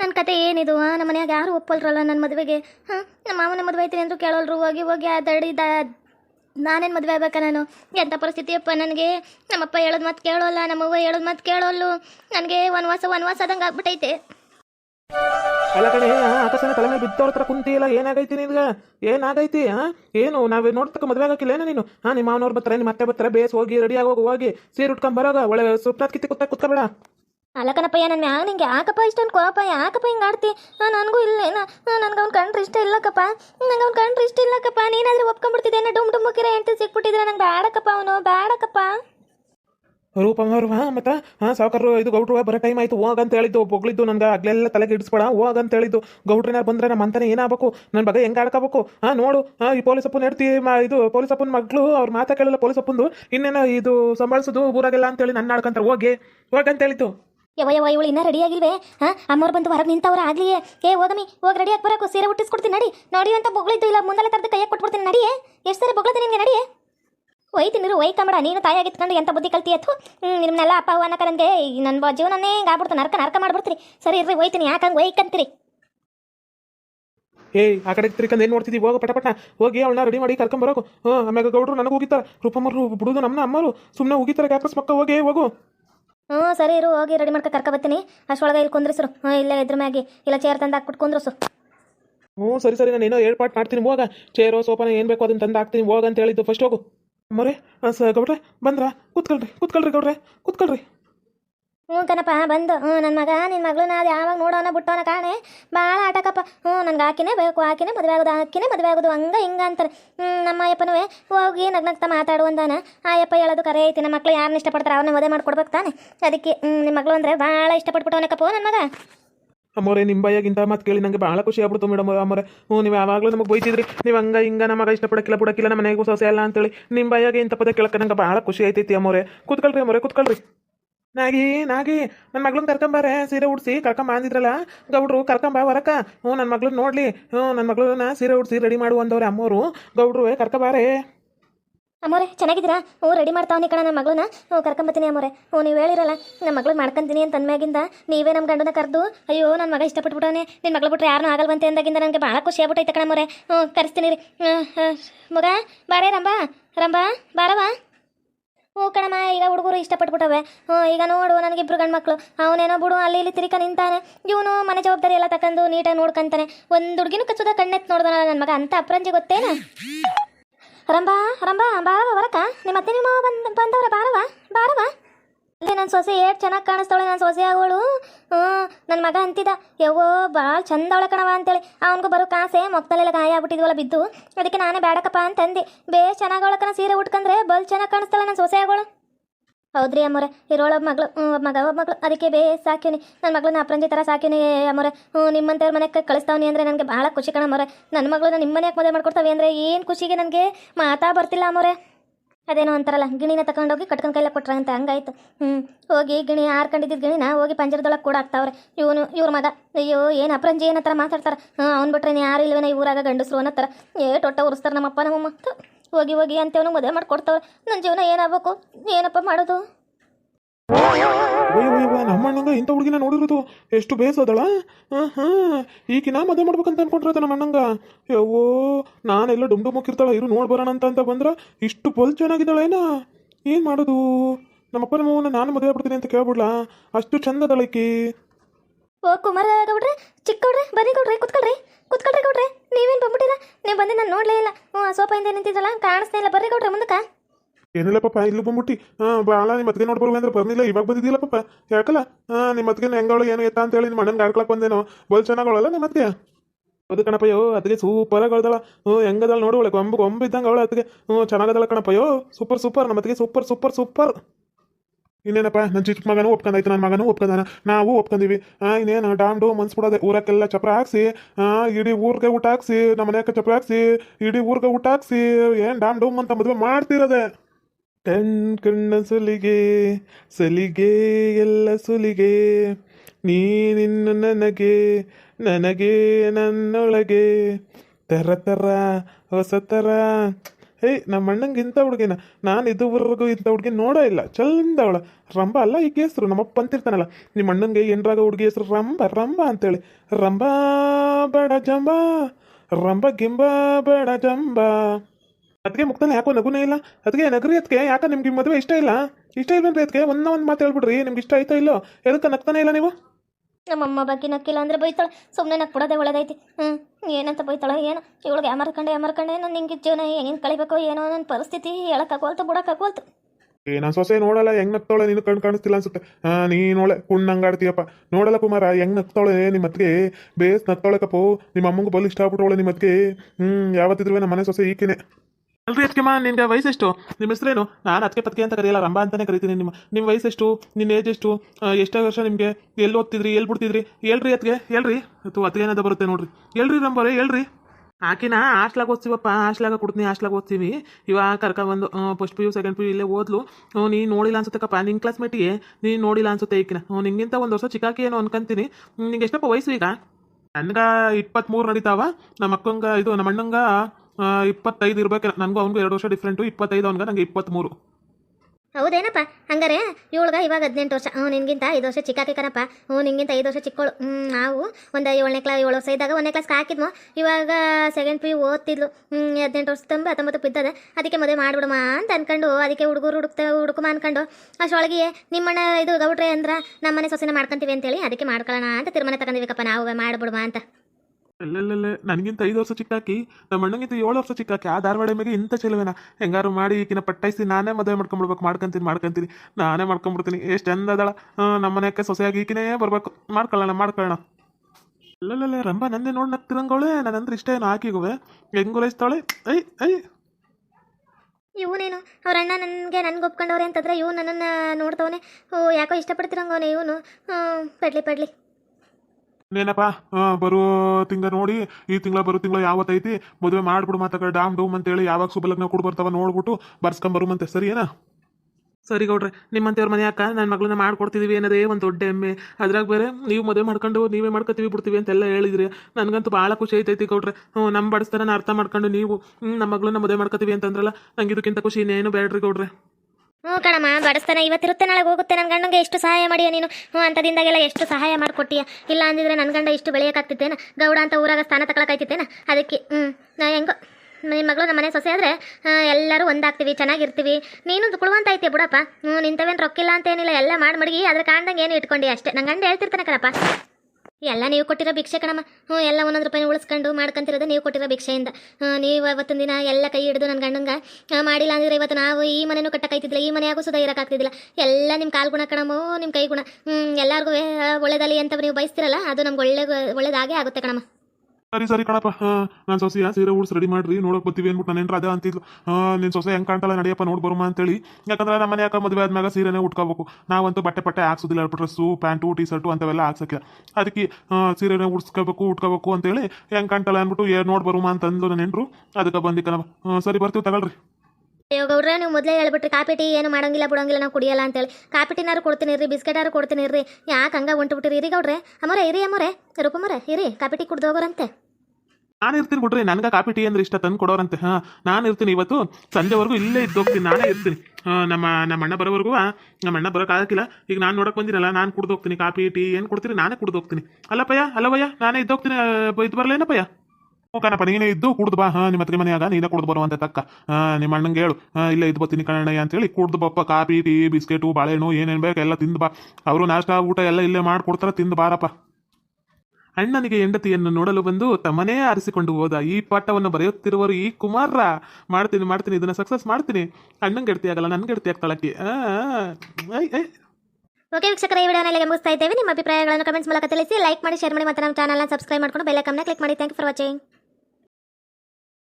ನನ್ನ ಕತೆ ಏನಿದು? ನಮ್ಮ ಮನ್ಯಾಗ ಯಾರು ಒಪ್ಪಲ್ರಲ್ಲ ನನ್ನ ಮದುವೆಗೆ? ಹಾಂ? ನಮ್ಮ ಮಾವನ ಮದುವೆ ಐತಿ ಅಂದ್ರು ಕೇಳೋಲ್ರು. ಹೋಗಿ ಹೋಗಿ ಆ ದಡಿದ ನಾನೇನು ಮದುವೆ ಆಗ್ಬೇಕಾ ನಾನು? ಎಂಥ ಪರಿಸ್ಥಿತಿಯಪ್ಪ ನನಗೆ ನಮ್ಮಪ್ಪ ಹೇಳೋದು ಮತ್ತೆ ಕೇಳೋಲ್ಲ, ನಮ್ಮವ್ವ ಹೇಳೋದು ಮತ್ತೆ ಕೇಳೋಲ್ಲು. ನನಗೆ ವನವಾಸ ವನವಾಸ ಆದಂಗೆ ಆಗ್ಬಿಟ್ಟೈತೆ ಅಲ್ಲ ಕಣೆ ಆಕಾಶನ ತಲೆ ಮೇಲೆ ಬಿದ್ದವ್ರ ಹತ್ರ ಕುಂತಿಲ್ಲ ಏನಾಗೈತಿ ನಿನ್ಗ? ಏನಾಗೈತಿ ಹಾ ಏನು, ನಾವೇ ನೋಡ್ತಕ್ಕ ಮದ್ವೆ ಆಗಕ್ಕಿಲ್ಲ ಏನೋ ನೀನು? ಹಾ ನಿಮ್ಮ ಮಾವನವ್ರು ಬರ್ತಾರೆ, ನಿಮ್ಮ ಮತ್ತೆ ಬರ್ತಾರೆ, ಬೇಸ್ ಹೋಗಿ ರೆಡಿ ಆಗೋಗಿ ಹೋಗಿ ಸೀರೆ ಉಟ್ಕೊಂಡ್ ಬರೋಗ, ಒಳ್ಳೆ ಸುಪ್ನಾಥ್ ಕಿತ್ತಿ ಕುತ್ತ ಕುತ್ಕೋಬೇಡ. ಅಲ್ಲಕನಪ್ಪಯ್ಯ ನನ್ನ ಮ್ಯಾಗ ನಿಂಗೆ ಯಾಕಪ್ಪ ಇಷ್ಟೊಂದು ಕೋಪ ಯಾಕಪ್ಪ ಹಿಂಗೆ ಆಡ್ತಿ? ನನಗೂ ಇಲ್ಲ ನನಗೆ ಅವ್ನು ಕಂಡ್ರೆ ಇಷ್ಟ ಇಲ್ಲಕ್ಕಪ್ಪ ನಂಗೆ ಅವ್ನು ಕಂಡ್ರೆ ಇಷ್ಟ ಇಲ್ಲಕ್ಕಪ್ಪ ನೀನಾದ್ರೂ ಒಪ್ಕೊಂಡ್ಬಿಡ್ತಿದ್ದೇನೆ ಡುಮ್ ಡುಮ್ಮಕ್ಕಿರ ಹೆಂಡತಿ ಸಿಕ್ಬಿಟ್ಟಿದ್ರೆ ನಂಗೆ ಬೇಡಕ್ಕಪ್ಪ ಅವನು ಬೇಡಕ್ಕಪ್ಪ ರೂಪಂಗವ್ರು ಹಾ, ಮತ್ತ? ಹಾ, ಸಾವುಕಾರರು, ಇದು ಗೌಡ್ರು, ಬರೋ ಟೈಮ್ ಆಯ್ತು, ಹೋಗ ಅಂತ ಹೇಳಿದ್ದು ಬೊಗಳಿದ್ದು ನನ್ಗೆ ಅಗ್ಲೆಲ್ಲ ತಲೆಗೆ ಇಡಿಸ್ಬೇಡ ಹೋಗ ಅಂತ ಹೇಳಿದ್ದು. ಗೌಡ್ರಿನ ಬಂದ್ರೆ ನಮ್ಮ ಅಂತಾನೆ ಏನಾಗಬೇಕು? ನನ್ನ ಬಗ್ಗೆ ಹೆಂಗೆ ಆಡ್ಕೋಬೇಕು? ಹಾ, ನೋಡು, ಹಾ, ಈ ಪೊಲೀಸ್ ಅಪ್ಪನ ಹೆಡ್ತಿ, ಮಾ, ಇದು ಪೊಲೀಸ್ ಅಪ್ಪನ ಮಗಳು, ಅವ್ರ ಮಾತಾ ಕೇಳಲ್ಲ ಪೊಲೀಸ್ ಅಪ್ಪಂದು. ಇನ್ನೇನು ಇದು ಸಂಭಾಳಿಸೋದು, ಊರಾಗೆಲ್ಲ ಅಂತೇಳಿ ನನ್ನ ಆಡ್ಕೊಂತಾರೆ, ಹೋಗಿ. ಹೋಗ ಅಂತ ಹೇಳಿದ್ದು. ಯವ ಯವ ಇವಳು ಇನ್ನೂ ರೆಡಿ ಆಗಿಲ್ವೇ? ಹಾಂ, ಅಮ್ಮವ್ರು ಬಂದು ಹೊರಗೆ ನಿಂತವ್ರು ಆಗ್ಲಿಯೇ? ಏ ಹೋಗಮಿ ಹೋಗಿ ರೆಡಿ ಆಗಿ ಬರೋಕು, ಸೀರೆ ಹುಟ್ಟಿಸ್ಕೊಡ್ತೀನಿ ನಡಿ. ನೋಡಿ ಅಂತ ಬೊಗಳಿದ್ದು ಇಲ್ಲ, ಮುಂದೆಲ್ಲ ತರದ ಕೈಯಾಗ ಕೊಟ್ಬಿಡ್ತೀನಿ, ನಡಿಯೇ? ಎಷ್ಟು ಸರಿ ಬೊಗಳದ ನಿಮಗೆ ನಡಿಯೇ? ಒಯ್ತೀನಿ ನೀರು ಮಾಡ ನೀನು ತಾಯಿ ಇತ್ಕೊಂಡು ಎಂತ ಬುದ್ಧಿ ಕಲ್ತಿ ಅತ್ತು ನಿಮ್ಮನ್ನೆಲ್ಲ ಅಪ್ಪ ಅವ್ವ ಅನ್ನಕ ನನಗೆ ನನ್ನ ಜೀವನನೇ ಹಿಂಗೆ ಆಗ್ಬಿಡ್ತು ನರ್ಕ ನರ್ಕ ಮಾಡ್ಬಿಡ್ತೀರಿ. ಸರಿ ಇರ್ರಿ ಒಯ್ತೀನಿ ಯಾಕಂಗೆ ಒಯ್ಕಂತೀರಿ ಏಯ್ ಆ ಕಡೆ ತಿರ್ಕಂದು ಏನು ನೋಡ್ತಿದ್ದೀವಿ ಹೋಗು ಪಟ ಪಟ. ಹೋಗಿ ಅವಳನ್ನ ರೆಡಿ ಮಾಡಿ ಕರ್ಕೊಂಬರೋಕು ಹಾಂ ಆಮ್ಯಾಗ ಗೌಡ್ರು ನನಗೆ ಹೋಗಿತಾರೆ ರೂಪಮ್ಮರು ಬಿಡುದು ನಮ್ಮ ಅಮ್ಮರು. ಸುಮ್ಮನೆ ಹೋಗಿತಾರೆ ಕ್ಯಾಪಸ್ ಮಕ್ಕ ಹೋಗಿ ಹೋಗು. ಹ್ಞೂ ಸರಿ ಇರು ಹೋಗಿ ರೆಡಿ ಮಾಡ್ಕೊ ಕರ್ಕೊ ಬರ್ತೀನಿ. ಅಷ್ಟೊಳಗೆ ಇಲ್ಲಿ ಕುಂದ್ರಿಸ್ರು ಹ್ಞೂ ಇಲ್ಲೇ ಇದ್ರ ಮ್ಯಾಗೆ. ಇಲ್ಲ ಚೇರ್ ತಂದು ಹಾಕ್ಬಿಟ್ಟು ಕುಂದ್ರಸು ಹ್ಞೂ ಸರಿ ಸರಿ ನಾನು ಏನೋ ಏರ್ಪಾಟ್ ಮಾಡ್ತೀನಿ. ಹೋಗ. ಚೇರೋ ಸೋಫಾನ ಏನು ಬೇಕು ಅದನ್ನ ತಂದು ಹಾಕ್ತೀನಿ. ಹೋಗ ಅಂತ ಹೇಳಿದ್ದು. ಫಸ್ಟ್ ಹೋಗು. ಅಮ್ಮರೇ ಸ, ಗೌಡ್ರೆ, ಬಂದ್ರಾ? ಕೂತ್ಕೊಳ್ರಿ ಕೂತ್ಕೊಳ್ರಿ ಗೌಡ್ರೆ, ಕೂತ್ಕೊಳ್ರಿ. ಹ್ಞೂ ಕಣಪ್ಪ, ಬಂದು. ಹ್ಞೂ ನನ್ನ ಮಗ ನಿನ್ನ ಮಗಳು ನಾ ಯಾವಾಗ ನೋಡೋಣ ಬಿಟ್ಟೋನ ಕಾಣೆ. ಭಾಳ ಆಟಕಪ್ಪ ಹ್ಞೂ, ನನಗೆ ಆಕಿನೇ ಬೇಕು ಆಕಿನೇ ಮದುವೆ ಆಗೋದು ಆಕಿನೇ ಮದುವೆ ಆಗೋದು, ಹಂಗೆ ಹಿಂಗೆ ಅಂತಾರೆ. ಹ್ಞೂ, ನಮ್ಮ ಅಯ್ಯಪ್ಪನೂ ಹೋಗಿ ನಗ್ನಗ್ತಾ ಮಾತಾಡುವಂದಾನ ಆ ಅಯ್ಯಪ್ಪ ಹೇಳೋದು ಕರೆ ಐತಿ ನಮ್ಮ ಮಕ್ಳು ಯಾರನ್ನ ಇಷ್ಟಪಡ್ತಾರೆ ಅವನ್ನ ಮದುವೆ ಮಾಡ್ಕೊಡ್ಬೇಕು ತಾನೆ. ಅದಕ್ಕೆ ನಿಮ್ಮ ಮಗಳು ಅಂದರೆ ಭಾಳ ಇಷ್ಟಪಟ್ಬಿಟ್ಟವನಕ್ಕಪ್ಪ ನನ್ನ ಮಗ. ಅಮ್ಮೋರೆ ನಿಮ್ಮ ಬೈಯಾಗಿಂತ ಮತ್ತೆ ಕೇಳಿ ನನಗೆ ಭಾಳ ಖುಷಿ ಆಗ್ಬಿಡ್ತು ಮೇಡಮ್ ಅಮ್ಮರೆ. ಹ್ಞೂ, ನೀವು ಯಾವಾಗಲೂ ನಮಗೆ ಬೈತಿದ್ರಿ. ನೀವು ಹಂಗ ಹಿಂಗ ನಮಗೆ ಮಗ ಇಷ್ಟಪಡಕ್ಕಿಲ್ಲ ಬಿಡಕ್ಕಿಲ್ಲ ನಮ್ಮ ಮನೆಗೂ ಸೊಸೆ ಅಲ್ಲ ಅಂತೇಳಿ ನಿಮ್ಮ ಬೈಯಾಗೆ ಇಂಥ ಪದ ಕೇಳಕ್ಕೆ ನಂಗೆ ಭಾಳ ಖುಷಿ ಐತೈತಿ ಅಮ್ಮೋರೆ. ಕೂತ್ಕೊಳ್ರಿ ಅಮ್ಮೋರೆ, ಕೂತ್ಕೊಳ್ರಿ. ನಾಗಿ ನಾಗಿ ನನ್ನ ಮಗಳನ್ನ ಕರ್ಕೊಂಬಾರೆ, ಸೀರೆ ಉಡ್ಸಿ ಕರ್ಕೊಂಬ ಅಂದಿದ್ರಲ್ಲ, ಗೌಡ್ರು ಕರ್ಕೊಂಬ ಹೊರಕ. ಹ್ಞೂ ನನ್ನ ಮಗಳನ್ನ ನೋಡಲಿ. ಹ್ಞೂ ನನ್ನ ಮಗಳನ್ನ ಸೀರೆ ಉಡ್ಸಿ ರೆಡಿ ಮಾಡು ಅಂದವ್ರೆ ಅಮ್ಮೋರು. ಗೌಡ್ರು ಕರ್ಕೊಂಬಾರೆ. ಅಮ್ಮೋರೆ ಚೆನ್ನಾಗಿದ್ದೀರಾ? ಹ್ಞೂ ರೆಡಿ ಮಾಡ್ತಾವನಿ ಕಣ ನಮ್ಮ ಮಗಳನ್ನ. ಹ್ಞೂ, ಕರ್ಕೊಂಬತ್ತೀನಿ ಅಮ್ಮೋರೆ ಹ್ಞೂ, ನೀವು ಹೇಳಿರಲ್ಲ ನಮ್ಮ ಮಗಳು ಮಾಡ್ಕೊಂತೀನಿ ಅಂತ ಅಂದ್ಮ್ಯಾಗಿಂದ ನೀವೇ ನಮ್ಮ ಗಂಡನ ಕರೆದು, ಅಯ್ಯೋ ನನ್ನ ಮಗ ಇಷ್ಟಪಟ್ಬಿಟ್ಟವನೆ. ನಿನ್ನ ಮಗಳು ಬಿಟ್ರೆ ಯಾರನ್ನೂ ಆಗಲ್ವಂತೆ ಅಂದಾಗಿಂದ ನನಗೆ ಭಾಳ ಖುಷಿ ಆಗ್ಬಿಟ್ಟೈತೆ ಕಣಮ್ಮೋರೆ ಹ್ಞೂ, ಕರೆಸ್ತೀನಿ ರೀ ಮಗ, ಬಾರೇ, ರಂಬಾ. ರಂಬಾ ಬಾರವಾ ಹ್ಞೂ, ಕಣಮ್ಮ, ಈಗ ಹುಡುಗರು ಇಷ್ಟಪಟ್ಬಿಟ್ಟವೆ ಹ್ಞೂ, ಈಗ ನೋಡು, ನನಗಿಬ್ರು ಗಂಡು ಮಕ್ಕಳು ಅವನೇನೋ ಬಿಡು, ಅಲ್ಲಿ ಇಲ್ಲಿ ತಿರ್ಕ ನಿಂತಾನೆ. ಇವನು ಮನೆ ಜವಾಬ್ದಾರಿ ಎಲ್ಲ ತಕೊಂಡು ನೀಟಾಗಿ ನೋಡ್ಕೊಂತಾನೆ. ಒಂದು ಹುಡುಗಿನೂ ಕಚ್ಚುದ ಕಣ್ಣೆತ್ತು ನೋಡ್ದನಲ್ಲ ನನ್ನ ಮಗ, ಅಂತ ಅಪ್ರಂಜಿ ಗೊತ್ತೇನ? ರಂಬಾ ರಂಬಾ ಬಾರವ ಬರಕ ನಿಮ್ಮ ಅತ್ತೆ, ನಿಮ್ಮ ಬಂದ, ಬಂದವ್ರ ಬಾರವ ಬಾರವ ಅಲ್ಲಿ ನನ್ನ ಸೊಸೆ ಏಟ್ ಚೆನ್ನಾಗಿ ಕಾಣಿಸ್ತಾಳೆ ನನ್ನ ಸೊಸೆ ಆಗೋಳು ಹ್ಞೂ ನನ್ನ ಮಗ ಅಂತಿದ್ದ ಯವ್ವೋ ಭಾಳ ಚಂದ ಅವಳೆ ಕಣವ ಅಂತೇಳಿ. ಅವನಿಗೂ ಬರೋ ಕಾಸೆ ಮೊಕ್ತಲೆಲ್ಲ ಗಾಯ ಆಗ್ಬಿಟ್ಟಿದ್ವಲ್ಲ ಬಿದ್ದು. ಅದಕ್ಕೆ ನಾನೇ ಬೇಡಕಪ್ಪ ಅಂತಂದೆ. ಬೇ ಚೆನ್ನಾಗಿ ಕಣ, ಸೀರೆ ಉಟ್ಕಂದ್ರೆ ಬಲ್ ಚೆನ್ನಾಗಿ ಕಾಣಿಸ್ತಾಳೆ ನನ್ನ ಸೊಸೆ ಆಗೋಳು ಹೌದ್ರಿ ಅಮ್ಮರೆ? ಇರೋಳ ಮಗಳು ಹ್ಞೂ ಮಗ ಒಬ್ಬ ಮಗಳು, ಅದಕ್ಕೆ ಬೇ ಸಾಕ್ಯನಿ ನನ್ನ ಮಗಳನ್ನ ಅಪ್ರಂಜಿ ಥರ ಸಾಕ್ಯನಿ ಅಮ್ಮರೆ. ಹ್ಞೂ ನಿಮ್ಮಂತವ್ರ ಮನೆಗೆ ಕಳಿಸ್ತಾವನಿ ಅಂದರೆ ನನಗೆ ಭಾಳ ಖುಷಿ ಕಣ ಅಮ್ಮರೆ. ನನ್ನ ಮಗಳನ್ನ ನಿಮ್ಮ ಮನೆಯಾಗ ಮದುವೆ ಮಾಡ್ಕೊಡ್ತಾವೆ ಅಂದರೆ ಏನು ಖುಷಿಗೆ ನನಗೆ? ಮಾತಾ ಬರ್ತಿಲ್ಲ ಅಮ್ಮರೆ. ಅದೇನೋ ಅಂತಾರಲ್ಲ, ಗಿಣಿನ ತಗೊಂಡೋಗಿ ಕಟ್ಕೊಂಡು ಕೈಲ ಕೊಟ್ರ ಅಂತ ಹಂಗಾಯ್ತು. ಹ್ಞೂ ಹೋಗಿ ಗಿಣಿ ಹಾರ್ಕೊಂಡಿದ್ದ ಗಿಣಿನ ಹೋಗಿ ಪಂಜರದೊಳಗೆ ಕೂಡ ಹಾಕ್ತಾವ್ರೆ. ಇವನು, ಇವ್ರ ಮಗ. ಅಯ್ಯೋ, ಏನು ಅಪ್ರಂಜಿ ಏನತ್ತರ ಮಾತಾಡ್ತಾರೆ? ಹಾಂ ಅವ್ನು ಬಿಟ್ರೆ ಯಾರು ಇಲ್ವೇನ ಇವರಾಗ ಊರಾಗ ಗಂಡಸ್ರು ಅನ್ನತ್ತಾರ? ಏ, ಟೊಟ್ಟ ಉರಿಸ್ತಾರೆ ನಮ್ಮಪ್ಪ ನಮ್ಮಮ್ಮ. ಹೋಗಿ ಹೋಗಿ ಅಂತವನು ಮದುವೆ ಮಾಡ್ಕೊಡ್ತಾವ ನನ್ನ ಜೀವನ ಏನಾಗಬೇಕು? ಏನಪ್ಪ ಮಾಡೋದು? ಅಯ್ಯೋ ಅಯ್ಯೋ ನಮ್ಮ ಅಣ್ಣಂಗ ಇಂಥ ಹುಡುಗಿನ ನೋಡಿರೋದು. ಎಷ್ಟು ಬೇಸದಳ ಈಗಿನ ಮದುವೆ ಮಾಡ್ಬೇಕಂತ ಅನ್ಕೊಂಡಿರೋದ ನಮ್ಮ ಅಣ್ಣಂಗ. ಯವ್ವೋ ನಾನೆಲ್ಲ ಡುಮ್ ಡುಮ್ ಮುಕ್ಕಿರ್ತಾಳ ಇರು ನೋಡಿ ಬರೋಣ ಅಂತ ಅಂತ ಬಂದ್ರೆ ಇಷ್ಟು ಪೊಲ್ ಚೆನ್ನಾಗಿದ್ದಾಳೇನ ಏನು? ಮಾಡೋದು? ನಮ್ಮಪ್ಪ ಮಗನ ನಾನು ಮದುವೆ ಆಗ್ಬಿಡ್ತೀನಿ ಅಂತ ಕೇಳ್ಬಿಡ್ಲಾ? ಅಷ್ಟು ಚಂದ ಅದಳ ಈಕಿ. ಓ ಕುಮಾರ ಗೌಡ್ರೆ ಚಿಕ್ಕ ಗೌಡ್ರೆ ಬನ್ನಿ ಗೌಡ್ರೆ ಕುತ್ಕೊಳ್ರಿ. ಕುತ್ಕೊಳ್ರಿ ಗೌಡ್ರೆ. ನೀವೇನು ಬಂದ್ಬಿಟ್ಟಿಲ್ಲ? ನೀವು ಬಂದು ನಾನು ನೋಡಲೇ ಇಲ್ಲ. ಹ್ಞೂ ಸೋಫಾ ಹಿಂದೆ ನಿಂತಿದ್ದಲ್ಲ, ಕಾಣಿಸ್ತಾ ಇಲ್ಲ. ಬರ್ರಿ ಗೌಡ್ರೆ, ಮುಂದಕ್ಕೆ. ಏನಿಲ್ಲ ಪಾಪ ಇಲ್ಲಿ ಬಂದ್ಬಿಟ್ಟು. ಹಾಂ ಭಾಳ ನಿಮ್ಮ ಮತ್ಗೆ ನೋಡ್ಬರ್ಬೇಕು ಅಂದ್ರೆ ಬರ್ಲಿಲ್ಲ, ಇವಾಗ ಬಂದಿದ್ದಿಲ್ಲ ಪಾಪ ಯಾಕಲ್ಲ? ಹಾಂ ನಿಮ್ಮ ಮತ್ಗೆ ಹೆಂಗಳು ಏನು ಎತ್ತ ಅಂತೇಳಿ ನಿಮ್ಮ ಅಣ್ಣನ ಗಾಡ್ಕೊಳಕ್ ಬಂದೇನೋ. ಬಲ್ ಚೆನ್ನಾಗಳಲ್ಲ ನಿಮ್ಮ ಮತ್ತೆ ಅದು ಕಣಪ್ಪಯ್ಯೋ ಅದಕ್ಕೆ ಸೂಪರ್ ಆಗಿ ಹ್ಞೂ, ಹೆಂಗದಳ ನೋಡು ಒಳಗೆ ಗೊಂಬು ಗೊಂಬು ಇದ್ದಂಗೆ ಅವಳು ಅದಕ್ಕೆ ಹ್ಞೂ, ಚೆನ್ನಾಗದಳ ಕಣಪ್ಪಯ್ಯೋ ಸೂಪರ್ ಸೂಪರ್ ನಮ್ಮ ಮತ್ಗೆ ಸೂಪರ್ ಸೂಪರ್ ಸೂಪರ್ ಇನ್ನೇನಪ್ಪ? ನನ್ನ ಚಿಕ್ಕ ಮಗನೂ ಒಪ್ಕೊಂಡಾಯ್ತು ನನ್ನ ಮಗನೂ ಒಪ್ಕೊಂಡಾನ ನಾವು ಒಪ್ಕೊಂಡೀವಿ. ಇನ್ನೇನು ಮನ್ಸು ಮನ್ಸ್ಬಿಡೋದೆ, ಊರಕ್ಕೆಲ್ಲ ಚಪ್ರ ಹಾಕ್ಸಿ ಇಡೀ ಊರಿಗೆ ಊಟ ಹಾಕ್ಸಿ, ನಮ್ಮ ಮನೆಯಕ್ಕೆ ಚಪ್ರ ಹಾಕ್ಸಿ, ಇಡೀ ಊರಿಗೆ ಊಟ ಹಾಕ್ಸಿ, ಏನು ಡೂಮ್ ಅಂತ ಮದುವೆ ಮಾಡ್ತಿರೋದೆ? ಕಣ್ ಕಣ್ಣ ಸುಲಿಗೆ ಸಲಿಗೆ ಎಲ್ಲ ಸುಲಿಗೆ ನೀನಿನ್ನು ನನಗೆ ನನಗೆ ನನ್ನೊಳಗೆ ತರ ತರ ಹೊಸ ಥರ ಏಯ್ ನಮ್ಮ ಅಣ್ಣಂಗೆ ಇಂಥ ಹುಡುಗಿನ. ನಾನು ಇದುವರೆಗೂ ಇಂಥ ಹುಡುಗಿ ನೋಡೇ ಇಲ್ಲ. ಚಂದ ಅವಳ. ರಂಬ ಅಲ್ಲ ಈಗ ಹೆಸರು. ನಮ್ಮಪ್ಪ ಅಂತಿರ್ತಾನಲ್ಲ ನಿಮ್ಮ ಅಣ್ಣಂಗೆ ಏನ್ರಾಗ ಹುಡುಗಿ ಹೆಸರು? ರಂಬ ರಂಬ ಅಂತೇಳಿ. ರಂಬಾ, ಬೇಡ, ಜಂಬ. ರಂಬ, ಗಿಂಬ, ಬೇಡ, ಜಂಬ. ಅದಕ್ಕೆ ಮುಕ್ತಲ್ಲಿ ಯಾಕೋ ನಗುನೇ ಇಲ್ಲ? ಅದಕ್ಕೆ ನಗರಿ ಅದಕ್ಕೆ ಯಾಕೆ ನಿಮ್ಗೆ ಮದುವೆ ಇಷ್ಟ ಇಲ್ಲ? ಇಷ್ಟ ಇಲ್ಲ ಅದಕ್ಕೆ ಒಂದೊಂದು ಮಾತು ಹೇಳ್ಬಿಡ್ರಿ. ನಿಮ್ಗೆ ಇಷ್ಟ ಆಯ್ತಾ ಇಲ್ಲೋ? ಎದಕ್ಕೆ ನಗ್ತಾನೆ ಇಲ್ಲ ನೀವು? ನಮ್ಮಮ್ಮ ಬಗ್ಗೆ ನಕ್ಕಿಲ್ಲ ಅಂದರೆ ಬೈತಾಳೆ. ಸುಮ್ಮನೆ ನಕ್ ಬಿಡೋದೇ ಒಳ್ಳೇದೈತಿ. ಹ್ಞೂ ಏನಂತ ಬೈತಾಳೆ ಏನು. ಇವಳಿಗೆ ಯಾಮರ್ಕಂಡೆ ಯಾಮರ್ಕಂಡೆ ನಾನು ನಿಂಗೆ ಜೀವನ ಹೆಂಗೆ ಕಳಿಬೇಕೋ ಏನೋ ನನ್ನ ಪರಿಸ್ಥಿತಿ ಹೇಳಕ್ಕಾಗೋಲ್ತು ಬಿಡಕ್ಕಾಗೋಲ್ತು ಏ ಸೊಸೆ ನೋಡಲ್ಲ, ಹೆಂಗ್ ನಗ್ತಾಳೆ ನೀನು ಕಣ್ ಕಾಣಿಸ್ತಿಲ್ಲ ಅನ್ಸುತ್ತೆ. ಹಾ ನೀನೋಳೆ ಕುಣ್ಣಂಗಾಡ್ತೀಯಪ್ಪ ನೋಡಲ್ಲ ಕುಮಾರ, ಹೆಂಗ್ ನಗ್ತಾಳೆ ನಿಮ್ಮ ಅತ್ತಿಗೆ ಬೇಸ್ ನಗ್ತಾಳೆ ಕಪ್ಪು ನಿಮ್ಮ ಅಮ್ಮಂಗೂ ಬಲ್ ಇಷ್ಟ ಆಗ್ಬಿಟ್ಟವಳೆ ನಿಮ್ಮ ಅತ್ತಿಗೆ ಹ್ಮ್, ಯಾವತ್ತಿದ್ರು ನಮ್ಮ ಮನೆ ಸೊಸೆ ಈಕಿನೇ. ಅಲ್ರಿ ಅದಕ್ಕೆಮ್ಮ ನಿನ್ಗೆ ವಯಸ್ಸೆಷ್ಟು ನಿಮ್ಮ ಹೆಸರೇನು? ನಾನು ಅದಕ್ಕೆ ಪತ್ಕೆ ಅಂತ ಕರೆಯಲ್ಲ ರಂಬ ಅಂತಾನೆ ಕರಿತೀನಿ ನಿಮ್ಮ ನಿಮ್ಮ ವಯಸ್ಸು ಎಷ್ಟು? ನಿನ್ನ ಏಜ್ ಎಷ್ಟು? ಎಷ್ಟು ವರ್ಷ ನಿಮಗೆ ಎಲ್ಲಿ ಓದ್ತಿದ್ರಿ, ಎಲ್ಲಿ ಬಿಡ್ತಿದ್ರಿ? ಹೇಳ್ರಿ ಅದಕ್ಕೆ ಹೇಳ್ರಿ. ಅಥವಾ ಏನಾದ್ರೂ ಬರುತ್ತೆ ನೋಡ್ರಿ. ಹೇಳ್ರಿ ರಂಬರೇ ಹೇಳ್ರಿ. ಆಕಿನ ಹಾಸ್ಲಾಗ ಓದ್ತೀವಪ್ಪ ಹಾಸ್ಲಾಗ ಕೊಡ್ತೀನಿ ಹಾಸ್ಲಾಗ ಓದ್ತೀವಿ ಇವಾಗ ಕರ್ಕೊಂಬಂದು first P U second P U ಇಲ್ಲೇ ಓದ್ಲು. ನೀನು ನೋಡಿಲ್ಲ ಅನ್ಸುತ್ತಕ್ಕಪ್ಪ ನಿನ್ನ ಕ್ಲಾಸ್ಮೇಟಿಗೆ ನೀನು ನೋಡಿಲ್ಲ ಅನ್ಸುತ್ತೆ ಈಕಿನ. ನಿಂಗಿಂತ ಒಂದು ವರ್ಷ ಚಿಕಾಕಿ ಏನೋ ಅನ್ಕೊಂತೀನಿ. ನಿಂಗೆ ಎಷ್ಟಪ್ಪ ವಯಸ್ಸು ಈಗ? ನನ್ಗೆ ಇಪ್ಪತ್ತ್ಮೂರು ನಡೀತಾವ. ನಮ್ಮ ಅಕ್ಕಂಗೆ, ಇದು ನಮ್ಮ ಅಣ್ಣಂಗೆ ಇಪ್ಪತ್ತೈದು ಇರ್ಬೇಕು ನನಗೂ ಅವ್ನಿಗೂ ಎರಡು ವರ್ಷ ಡಿಫ್ರೆಂಟು ಇಪ್ಪತ್ತೈದು ಅವ್ನಿಗೆ ನನಗೆ ಇಪ್ಪತ್ತ್ಮೂರು ಹೌದೇನಪ್ಪ? ಹಂಗಾರೆ ಇವಳಗ ಇವಾಗ ಹದಿನೆಂಟು ವರ್ಷ. ಹ್ಞೂ, ನಿನ್ಗಿಂತ ಐದು ವರ್ಷ ಚಿಕ್ಕಾಕಿ ಕಣಪ್ಪ. ಹ್ಞೂ, ನಿನ್ಗಿಂತ ಐದು ವರ್ಷ ಚಿಕ್ಕಳು. ಹ್ಞೂ, ನಾವು ಒಂದು ಏಳನೇ ಕ್ಲಾಸ್ ಏಳು ವರ್ಷ ಇದ್ದಾಗ ಒಂದನೇ ಕ್ಲಾಸ್ಗೆ ಹಾಕಿದ್ವು ಇವಾಗ ಸೆಕೆಂಡ್ ಪಿ ಓದ್ತಿದ್ಲು. ಹ್ಞೂ ಹದಿನೆಂಟು ವರ್ಷ ತುಂಬ ಹತ್ತೊಂಬತ್ತು ಬಿದ್ದದೆ. ಅದಕ್ಕೆ ಮದುವೆ ಮಾಡ್ಬಿಡಮ್ಮ ಅಂತ ಅನ್ಕೊಂಡು, ಅದಕ್ಕೆ ಹುಡುಗರು ಹುಡುಕ್ತ, ಹುಡುಕುಮ ಅನ್ಕೊಂಡು ಅಷ್ಟೊಳಗೆ ನಿಮ್ಮಣ್ಣ ಇದು ಗೌಡ್ರೆ ಅಂದ್ರೆ ನಮ್ಮನೆ ಸೊಸೆನ ಮಾಡ್ಕೊಂತೀವಿ ಅಂತೇಳಿ ಅದಕ್ಕೆ ಮಾಡ್ಕೊಳ್ಳೋಣ ಅಂತ ತೀರ್ಮಾನ ತಗೊಂಡಿವಿಕಪ್ಪ ನಾವು, ಮಾಡಿಬಿಡುವ ಅಂತ. ಅಲ್ಲಲ್ಲೇ ನನಗಿಂತ ಐದು ವರ್ಷ ಚಿಕ್ಕಾಕಿ ನಮ್ಮ ಅಣ್ಣಗಿಂತ ಏಳು ವರ್ಷ ಚಿಕ್ಕಾಕಿ ಆ ಧಾರವಾಡ ಮೇಲೆ ಇಂಥ ಚೆಲುವೆನ ಹೆಂಗಾರು ಮಾಡಿ ಈಕಿನ ಪಟ್ಟಾಯಿಸಿ ನಾನೇ ಮದುವೆ ಮಾಡ್ಕೊಂಬಿಡ್ಬೇಕು ಮಾಡ್ಕೊಂತೀನಿ ಮಾಡ್ಕೊಂತೀನಿ ನಾನೇ ಮಾಡ್ಕೊಂಬಿಡ್ತೀನಿ ಎಷ್ಟು ಚಂದ ಅದಳ ನಮ್ಮ ಮನೆಯಕ್ಕೆ ಸೊಸೆಯಾಗಿ ಈಕಿನೇ ಬರ್ಬೇಕು ಮಾಡ್ಕೊಳ್ಳೋಣ ಮಾಡ್ಕೊಳ್ಳೋಣ ಅಲ್ಲಲ್ಲೇ ರಂಬ ನಂದೆ ನೋಡಿ ನಗ್ತಿರಂಗೋಳೆ ಅಂದ್ರೆ ಇಷ್ಟ ಏನು ಹಾಕಿಗುವೆ ಹೆಂಗುಲೈಸ್ತಾಳೆ ಐ ಐ ಇವನೇನು ಅವ್ರ ಅಣ್ಣ ನನಗೆ ನನ್ಗೆ ಒಪ್ಕೊಂಡವ್ರೆ ಅಂತಂದ್ರೆ ಇವು ನನ್ನನ್ನು ನೋಡ್ತವನೆ ಓ ಯಾಕೋ ಇಷ್ಟಪಡ್ತಿರಂಗವನೇ ಇವನು ಪಡ್ಲಿ ಪಡ್ಲಿ ಏನಪ್ಪ ಬರೋ ತಿಂಗಳ ನೋಡಿ, ಈ ತಿಂಗಳ ಬರೋ ತಿಂಗಳ ಯಾವತ್ತೈತಿ? ಮದುವೆ ಮಾಡ್ಬಿಡು ಮಾತಾಡ ಡಾಮ್ ಡೂಮ್ ಅಂತೇಳಿ ಯಾವಾಗ ಸುಬಲಗ್ನ ಕೊಡು ಬರ್ತಾವ ನೋಡ್ಬಿಟ್ಟು ಬರ್ಸ್ಕೊಂಬರುಮಂತೆ ಸರಿ ಏನಾ ಸರಿ ಗೌಡ್ರೆ ನಿಮ್ಮಂತೆಯವ್ರ ಮನೆ ಅಕ್ಕ ನನ್ನ ಮಗಳನ್ನ ಮಾಡ್ಕೊಡ್ತಿದೀವಿ ಅನ್ನೋದೇ ಒಂದು ದೊಡ್ಡ ಹೆಮ್ಮೆ. ಅದ್ರಾಗ ಬೇರೆ ನೀವು ಮದುವೆ ಮಾಡ್ಕೊಂಡು ನೀವೇ ಮಾಡ್ಕೊತೀವಿ ಬಿಡ್ತೀವಿ ಅಂತೆಲ್ಲ ಹೇಳಿದ್ರಿ. ನನಗಂತೂ ಭಾಳ ಖುಷಿ ಐತೈತಿ ಗೌಡ್ರೆ. ಹ್ಞೂ ನಮ್ಮ ಬಡಿಸ್ತಾರನ ಅರ್ಥ ಮಾಡ್ಕೊಂಡು ನೀವು ನಮ್ಮ ಮಗಳನ್ನ ಮದುವೆ ಮಾಡ್ಕೊತೀವಿ ಅಂತಂದ್ರಲ್ಲ ನಂಗೆ ಇದಕ್ಕಿಂತ ಖುಷಿ ಇನ್ನೇನು ಬೇಡ್ರಿ ಗೌಡ್ರೆ. ಹ್ಞೂ ಕಣಮ್ಮ, ಬಡಿಸ್ತಾನೆ ಇವತ್ತಿರುತ್ತೆ ನಾಳೆ ಹೋಗುತ್ತೆ. ನನ್ನ ಗಂಡಂಗೆ ಎಷ್ಟು ಸಹಾಯ ಮಾಡಿಯ ನೀನು? ಹ್ಞೂ ಅಂಥದಿಂದಾಗೆಲ್ಲ ಎಷ್ಟು ಸಹಾಯ ಮಾಡಿಕೊಟ್ಟಿಯ? ಇಲ್ಲ ಅಂದಿದ್ರೆ ನನ್ನ ಗಂಡ ಇಷ್ಟು ಬೆಳೆಯೋಕ್ಕಾಗ್ತಿತ್ತೇನ? ಗೌಡ ಅಂತ ಊರಾಗ ಸ್ಥಾನ ತಗೊಳಕಾಯ್ತಿತ್ತೇನ ಅದಕ್ಕೆ ಹ್ಞೂ ನಾ ಹೆಂಗೋ ನಿಮ್ಮ ಮಗಳು ನಮ್ಮ ಮನೆ ಸೊಸೆ ಆದರೆ ಎಲ್ಲರೂ ಒಂದಾಗ್ತೀವಿ, ಚೆನ್ನಾಗಿರ್ತೀವಿ. ನೀನು ಕುಳುವಂತ ಐತೆ ಬಿಡಪ್ಪ. ಹ್ಞೂ, ನಿಂತವೇನು ರೊಕ್ಕಿಲ್ಲ ಅಂತ ಏನಿಲ್ಲ, ಎಲ್ಲ ಮಾಡಿ ಮಡಗಿ ಅದ್ರ ಕಾಣ್ದಂಗೆ ಏನು ಇಟ್ಕೊಂಡಿ ಅಷ್ಟೇ? ನನ್ನ ಗಂಡ ಹೇಳ್ತಿರ್ತಾನೆ ಕಣಪ್ಪ. ಎಲ್ಲ ನೀವು ಕೊಟ್ಟಿರೋ ಭಿಕ್ಷೆ ಕಣಮ್ಮ. ಹ್ಞೂ, ಎಲ್ಲ ಒಂದೊಂದು ರೂಪಾಯಿ ಉಳಿಸ್ಕೊಂಡು ಮಾಡ್ಕೊಂತಿರೋದು ನೀವು ಕೊಟ್ಟಿರೋ ಭಿಕ್ಷೆಯಿಂದ. ನೀವು ಅವತ್ತೊಂದು ದಿನ ಎಲ್ಲ ಕೈ ಹಿಡಿದು ನನ್ನ ಗಂಡಂಗೆ ಮಾಡಿಲ್ಲ ಅಂದ್ರೆ ಇವತ್ತು ನಾವು ಈ ಮನೆಯೂ ಕಟ್ಟಕ್ಕಾಯ್ತಿದ್ದಿಲ್ಲ, ಈ ಮನೆಯಾಗೂ ಸುಧಾ ಇರೋಕ್ಕಾಗ್ತಿದ್ದಿಲ್ಲ ಎಲ್ಲ ನಿಮ್ಮ ಕಾಲು ಗುಣ ಕಣಮ್ಮೋ ನಿಮ್ಮ ಕೈ ಗುಣ. ಎಲ್ಲರಿಗೂ ಒಳ್ಳೇದಲ್ಲಿ ಅಂತ ನೀವು ಬಯಸ್ತಿರಲ್ಲ, ಅದು ನಮ್ಗೆ ಒಳ್ಳೆ ಒಳ್ಳೇದಾಗೇ ಆಗುತ್ತೆ ಕಣಮ್ಮ. ಸರಿ ಸರಿ ಕಣಪ್ಪ. ನಾನು ಸೊಸೆಯ ಸೀರೆ ಉಡ್ಸ್ ರೆಡಿ ಮಾಡ್ರಿ, ನೋಡಕ್ ಬರ್ತೀವಿ ಅಂದ್ಬಿಟ್ಟು ನಾನು ಏನ್ರ ಅದೇ ಅಂತಿದ್ಲು. ನಿನ್ನ ಸೊಸೆ ಹೆಂಗೆ ಕಾಣ್ತಾಳೆ ನಡಿಯಪ್ಪ ನೋಡಿ ಬರುಮ ಅಂತೇಳಿ. ಯಾಕಂದ್ರೆ ನಮ್ಮ ಮನೆ ಮದುವೆ ಆದ್ಮ್ಯಾಗ ಸೀರೆನೇ ಉಟ್ಕೋಬೇಕು. ನಾವಂತೂ ಬಟ್ಟೆ ಪಟ್ಟೆ ಹಾಕ್ಸೋದಿಲ್ಲ ಡ್ರೆಸ್ಸು, ಪ್ಯಾಂಟು ಟೀ ಶರ್ಟು ಅಂತವೆಲ್ಲ ಹಾಕ್ಸಕ್ಕೆ ಅದಕ್ಕೆ ಸೀರೆನೇ ಉಡ್ಸ್ಕೋಬೇಕು, ಉಟ್ಕೋಬೇಕು ಅಂತೇಳಿ ಹೆಂಗೆ ಕಾಣ್ತಾಳೆ ಅಂದ್ಬಿಟ್ಟು, ಏ, ನೋಡಿ ಬರುಮ ಅಂತ ಅಂದ್ಲು ನನ್ನ ಹೆಂಡ್ರು. ಅದಕ್ಕೆ ಬಂದಿ ಕಣವ ಸರಿ, ಬರ್ತೀವಿ, ತಗೊಳ್ರಿ. ಗೌರ ನೀವು ಮೊದಲೇ ಹೇಳ್ಬಿಟ್ರಿ, ಕಾಪಿ ಟೀ ಏನು ಮಾಡೋಂಗಿಲ್ಲ, ಬಿಡೋಂಗಿಲ್ಲ, ನಾವು ಕುಡಿಯಲ್ಲ ಅಂತೇಳಿ. ಕಾಪಿ ಟೀನಾರು ಕೊಡ್ತೀನಿ ರೀ ಬಿಸ್ಕೆಟಾರು ಕೊಡ್ತೀನಿ ರೀ ಯಾಕೆ ಹಂಗೆ ಹೊಂಟು ಬಿಟ್ಟಿರಿ ಇರಿ ಗೌಡ್ರೆ. ಅಮ್ಮರೇ, ಇರಿ ಅಮ್ಮರೇ, ರೂಪಮ್ಮರೇ, ಇರಿ, ಕಾಪಿ ಟೀ ಕುಡ್ದು ಹೋಗೋರಂತೆ. ನಾನು ಇರ್ತೀನಿ ಬಿಡ್ರಿ, ನನಗೆ ಕಾಪಿ ಟೀ ಅಂದ್ರೆ ಇಷ್ಟ, ತಂದು ಕೊಡೋರಂತೆ. ಹಾ, ನಾನು ಇರ್ತೀನಿ ಇವತ್ತು, ಸಂಜೆವರೆಗೂ ಇಲ್ಲೇ ಇದ್ದು ಹೋಗ್ತೀನಿ, ನಾನೇ ಇರ್ತೀನಿ. ನಮ್ಮ ನಮ್ಮ ಅಣ್ಣ ಬರೋವರೆಗೂ ನಮ್ಮ ಅಣ್ಣ ಬರೋಕ್ಕಾಗಕ್ಕಿಲ್ಲ ಈಗ ನಾನು ನೋಡಕ್ ಬಂದಿರಲ್ಲ, ನಾನು ಕುಡ್ದು ಹೋಗ್ತೀನಿ, ಕಾಪಿ, ಟೀ ಏನು ಕೊಡ್ತೀರಿ, ನಾನೇ ಕುಡ್ದು ಹೋಗ್ತೀನಿ. ಅಲ್ಲಪ್ಪಯ್ಯ, ಅಲ್ಲವಯ್ಯ, ನಾನೇ ಇದ್ದು ಹೋಗ್ತೀನಿ ಇದು ಬರಲೇನಪ್ಪಯ್ಯ ಹ್ಞೂ ಕಣಪ್ಪ, ನೀನೇ ಇದ್ದು ಕುಡ್ದು ಬಾ. ಹಾಂ, ನಿಮ್ಮ ಹತ್ರ ಮನೆಯಾಗ, ನೀನೇ ಕುಡ್ದು ಬರುವಂತೆ ತಕ್ಕ. ನಿಮ್ಮ ಅಣ್ಣಂಗೆ ಹೇಳು. ಇಲ್ಲೇ ಇದು ಬರ್ತೀನಿ ಕಣ್ಣಯ್ಯ ಅಂತೇಳಿ ಕುಡ್ದು ಬಪ್ಪ ಕಾಫಿ ಟೀ, ಬಿಸ್ಕೆಟು, ಬಾಳೆಹಣ್ಣು, ಏನೇನು ಬೇಕು ಎಲ್ಲ ತಿಂದು ಬಾ. ಅವರು ನಾಷ್ಟ, ಊಟ ಎಲ್ಲ ಇಲ್ಲೇ ಮಾಡ್ಕೊಡ್ತಾರೆ, ತಿಂದು ಬಾರಪ್ಪ. ಅಣ್ಣನಿಗೆ ಹೆಂಡತಿಯನ್ನು ನೋಡಲು ಬಂದು ತಮ್ಮನೇ ಆರಿಸಿಕೊಂಡು ಹೋದ ಈ ಪಾಠವನ್ನು ಬರೆಯುತ್ತಿರುವರು ಈ ಕುಮಾರ ಮಾಡ್ತೀನಿ ಮಾಡ್ತೀನಿ, ಇದನ್ನ ಸಕ್ಸಸ್ ಮಾಡ್ತೀನಿ. ಅಣ್ಣಂಗೆ ಗೆಳತಿ ಆಗಲ್ಲ ನನ್ನ ಗೆಳತಿ ಆಗ್ತಾಳಕ್ಕೆ. ಓಕೆ ವೀಕ್ಷಕರ, ಈ ವಿಡಿಯೋನ ಇಲ್ಲಿಗೆ ಮುಗಿಸ್ತಾ ಇದ್ದೇವೆ. ನಿಮ್ಮ ಅಭಿಪ್ರಾಯಗಳನ್ನು ಕಮೆಂಟ್ಸ್ ಮೂಲಕ ತಿಳಿಸಿ ಲೈಕ್ ಮಾಡಿ ಶೇರ್ ಮಾಡಿ, ಮತ್ತು ನಮ್ಮ ಚಾನಲ್ನ ಸಬ್ಸ್ಕ್ರೈಬ್ ಮಾಡ್ಕೊಂಡು ಬೆಲ್ ಐಕನ್ನ ಕ್ಲಿಕ್ ಮಾಡಿ. Thank for watching